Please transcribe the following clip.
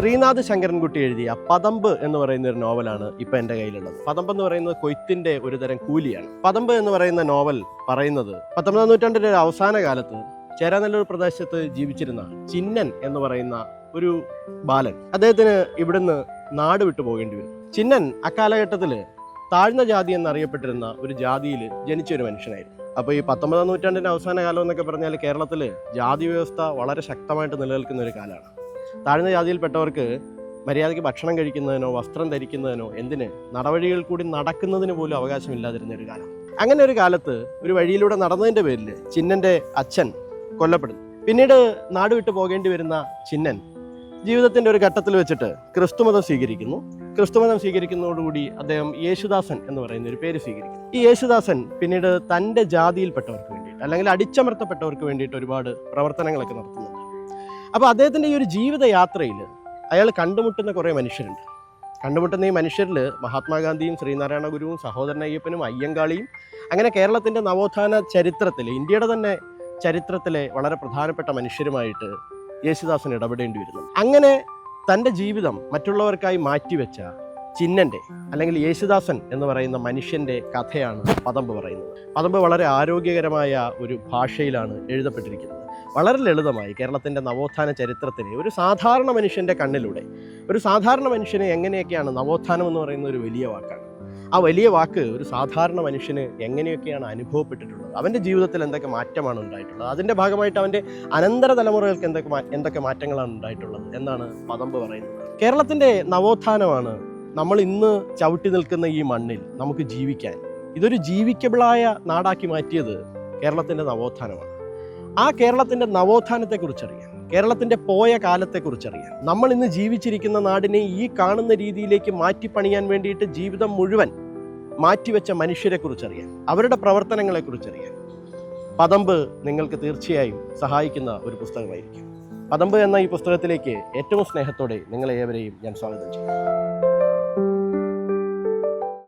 ശ്രീനാഥ് ശങ്കരൻകുട്ടി എഴുതിയ പതമ്പ് എന്ന് പറയുന്ന ഒരു നോവലാണ് ഇപ്പൊ എന്റെ കയ്യിലുള്ളത്. പതമ്പ് എന്ന് പറയുന്നത് കൊയ്ത്തിന്റെ ഒരു തരം കൂലിയാണ്. പതമ്പ് എന്ന് പറയുന്ന നോവൽ പറയുന്നത് പത്തൊമ്പതാം ഒരു അവസാന കാലത്ത് ചേരാനെല്ലൂർ പ്രദേശത്ത് ജീവിച്ചിരുന്ന ചിന്നൻ എന്ന് പറയുന്ന ഒരു ബാലൻ അദ്ദേഹത്തിന് ഇവിടുന്ന് നാട് വിട്ടു പോകേണ്ടി വരും. ചിന്നൻ അക്കാലഘട്ടത്തിൽ താഴ്ന്ന ജാതി എന്നറിയപ്പെട്ടിരുന്ന ഒരു ജാതിയിൽ ജനിച്ച ഒരു മനുഷ്യനായിരുന്നു. അപ്പോൾ ഈ പത്തൊമ്പതാം നൂറ്റാണ്ടിന്റെ അവസാന കാലം എന്നൊക്കെ പറഞ്ഞാൽ കേരളത്തിൽ ജാതി വ്യവസ്ഥ വളരെ ശക്തമായിട്ട് നിലനിൽക്കുന്ന ഒരു കാലമാണ്. താഴ്ന്ന ജാതിയിൽപ്പെട്ടവർക്ക് മര്യാദയ്ക്ക് ഭക്ഷണം കഴിക്കുന്നതിനോ വസ്ത്രം ധരിക്കുന്നതിനോ എന്തിന്? നടവഴികൾ കൂടി നടക്കുന്നതിന് പോലും അവകാശമില്ലാതിരുന്ന ഒരു കാലം. അങ്ങനെ ഒരു കാലത്ത് ഒരു വഴിയിലൂടെ നടന്നതിന്റെ പേരിൽ ചിന്നന്റെ അച്ഛൻ കൊല്ലപ്പെടുന്നു. പിന്നീട് നാട് വിട്ടു പോകേണ്ടി വരുന്ന ചിന്നൻ ജീവിതത്തിന്റെ ഒരു ഘട്ടത്തിൽ വെച്ചിട്ട് ക്രിസ്തുമതം സ്വീകരിക്കുന്നു. ക്രിസ്തുമതം സ്വീകരിക്കുന്നതോടുകൂടി അദ്ദേഹം യേശുദാസൻ എന്ന് പറയുന്ന ഒരു പേര് സ്വീകരിക്കുന്നു. ഈ യേശുദാസൻ പിന്നീട് തന്റെ ജാതിയിൽപ്പെട്ടവർക്ക് വേണ്ടിയിട്ട് അല്ലെങ്കിൽ അടിച്ചമർത്തപ്പെട്ടവർക്ക് വേണ്ടിയിട്ട് ഒരുപാട് പ്രവർത്തനങ്ങളൊക്കെ നടത്തുന്നുണ്ട് അപ്പോൾ അദ്ദേഹത്തിന്റെ ഈ ഒരു ജീവിതയാത്രയിൽ അയാൾ കണ്ടുമുട്ടുന്ന കുറേ മനുഷ്യരുണ്ട്. കണ്ടുമുട്ടുന്ന ഈ മനുഷ്യരിൽ മഹാത്മാഗാന്ധിയും ശ്രീനാരായണ ഗുരുവും സഹോദരൻ അയ്യപ്പനും അയ്യങ്കാളിയും അങ്ങനെ കേരളത്തിന്റെ നവോത്ഥാന ചരിത്രത്തിൽ ഇന്ത്യയുടെ തന്നെ ചരിത്രത്തിലെ വളരെ പ്രധാനപ്പെട്ട മനുഷ്യരുമായിട്ട് യേശുദാസൻ ഇടപെടേണ്ടി വരുന്നു. അങ്ങനെ തന്റെ ജീവിതം മറ്റുള്ളവർക്കായി മാറ്റിവെച്ച ചിന്നന്റെ അല്ലെങ്കിൽ യേശുദാസൻ എന്ന് പറയുന്ന മനുഷ്യന്റെ കഥയാണ് പദമ്പ് പറയുന്നത്. പദമ്പ് വളരെ ആരോഗ്യകരമായ ഒരു ഭാഷയിലാണ് എഴുതപ്പെട്ടിരിക്കുന്നത്. വളരെ ലളിതമായി കേരളത്തിന്റെ നവോത്ഥാന ചരിത്രത്തിലെ ഒരു സാധാരണ മനുഷ്യന്റെ കണ്ണിലൂടെ ഒരു സാധാരണ മനുഷ്യനെ എങ്ങനെയൊക്കെയാണ് നവോത്ഥാനം എന്ന് പറയുന്ന ഒരു വലിയ വാക്കാണ്. ആ വലിയ വാക്ക് ഒരു സാധാരണ മനുഷ്യന് എങ്ങനെയൊക്കെയാണ് അനുഭവപ്പെട്ടിട്ടുള്ളത് അവന്റെ ജീവിതത്തിൽ എന്തൊക്കെ മാറ്റമാണ് ഉണ്ടായിട്ടുള്ളത് അതിന്റെ ഭാഗമായിട്ട് അവന്റെ അനന്തര തലമുറകൾക്ക് എന്തൊക്കെ എന്തൊക്കെ മാറ്റങ്ങളാണ് ഉണ്ടായിട്ടുള്ളത് എന്നാണ് പദമ്പ് പറയുന്നത്. കേരളത്തിന്റെ നവോത്ഥാനമാണ് നമ്മൾ ഇന്ന് ചവിട്ടി നിൽക്കുന്ന ഈ മണ്ണിൽ നമുക്ക് ജീവിക്കാൻ ഇതൊരു ജീവിക്കബിളായ നാടാക്കി മാറ്റിയത് കേരളത്തിന്റെ നവോത്ഥാനമാണ്. ആ കേരളത്തിന്റെ നവോത്ഥാനത്തെക്കുറിച്ചറിയാൻ കേരളത്തിന്റെ പോയ കാലത്തെക്കുറിച്ചറിയാൻ നമ്മൾ ഇന്ന് ജീവിച്ചിരിക്കുന്ന നാടിനെ ഈ കാണുന്ന രീതിയിലേക്ക് മാറ്റിപ്പണിയാൻ വേണ്ടിയിട്ട് ജീവിതം മുഴുവൻ മാറ്റിവെച്ച മനുഷ്യരെക്കുറിച്ചറിയാൻ അവരുടെ പ്രവർത്തനങ്ങളെക്കുറിച്ചറിയാൻ പതമ്പ് നിങ്ങൾക്ക് തീർച്ചയായും സഹായിക്കുന്ന ഒരു പുസ്തകമായിരിക്കും. പതമ്പ് എന്ന ഈ പുസ്തകത്തിലേക്ക് ഏറ്റവും സ്നേഹത്തോടെ നിങ്ങളെ ഏവരെയും ഞാൻ സ്വാഗതം ചെയ്യുന്നു.